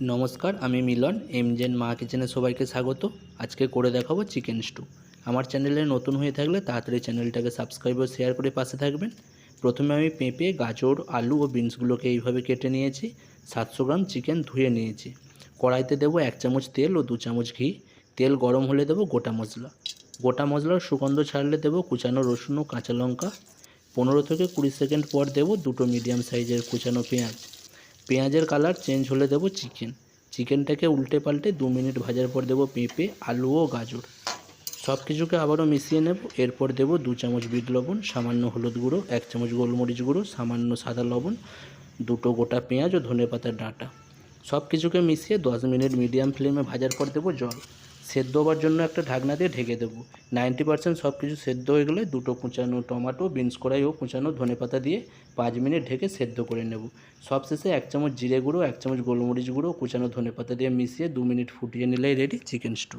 নমস্কার, আমি মিলন, এমজেন মা কিচেনে সবাইকে স্বাগত। আজকে করে দেখাবো চিকেন স্টু। আমার চ্যানেলে নতুন হয়ে থাকলে তাড়াতাড়ি চ্যানেলটাকে সাবস্ক্রাইব ও শেয়ার করে পাশে থাকবেন। প্রথমে আমি পেঁপে, গাজর, আলু ও বিনসগুলোকে এইভাবে কেটে নিয়েছি। সাতশো গ্রাম চিকেন ধুয়ে নিয়েছি। কড়াইতে দেবো এক চামচ তেল ও দু চামচ ঘি। তেল গরম হলে দেবো গোটা মশলা। গোটা মশলার সুগন্ধ ছাড়লে দেবো কুচানো রসুন ও কাঁচা লঙ্কা। পনেরো থেকে কুড়ি সেকেন্ড পর দেবো দুটো মিডিয়াম সাইজের কুচানো পেঁয়াজ। পেঁয়াজের কালার চেঞ্জ হলে দেবো চিকেন। চিকেনটাকে উল্টে পাল্টে দু মিনিট ভাজার পর দেবো পেঁপে, আলু ও গাজর। সব কিছুকে আবারও মিশিয়ে নেব। এরপর দেব দু চামচ বিট লবণ, সামান্য হলুদ গুঁড়ো, এক চামচ গোলমরিচ গুঁড়ো, সামান্য সাদা লবণ, দুটো গোটা পেঁয়াজ ও ধনে পাতার ডাঁটা। সব কিছুকে মিশিয়ে দশ মিনিট মিডিয়াম ফ্লেমে ভাজার পর দেবো জল। সেদ্ধ হওয়ার জন্য একটা ঢাকনা দিয়ে ঢেকে দেবো। নাইনটি পার্সেন্ট সব কিছু সেদ্ধ হয়ে গেলে দুটো কুঁচানো টমাটো বিনস কড়াই ও কুঁচানো ধনে পাতা দিয়ে পাঁচ মিনিট ঢেকে সেদ্ধ করে নেব। সবশেষে এক চামচ জিরে গুঁড়ো, এক চামচ গোলমরিচ গুঁড়ো কুচানো ধনে পাতা দিয়ে মিশিয়ে দু মিনিট ফুটিয়ে নিলেই রেডি চিকেন স্টু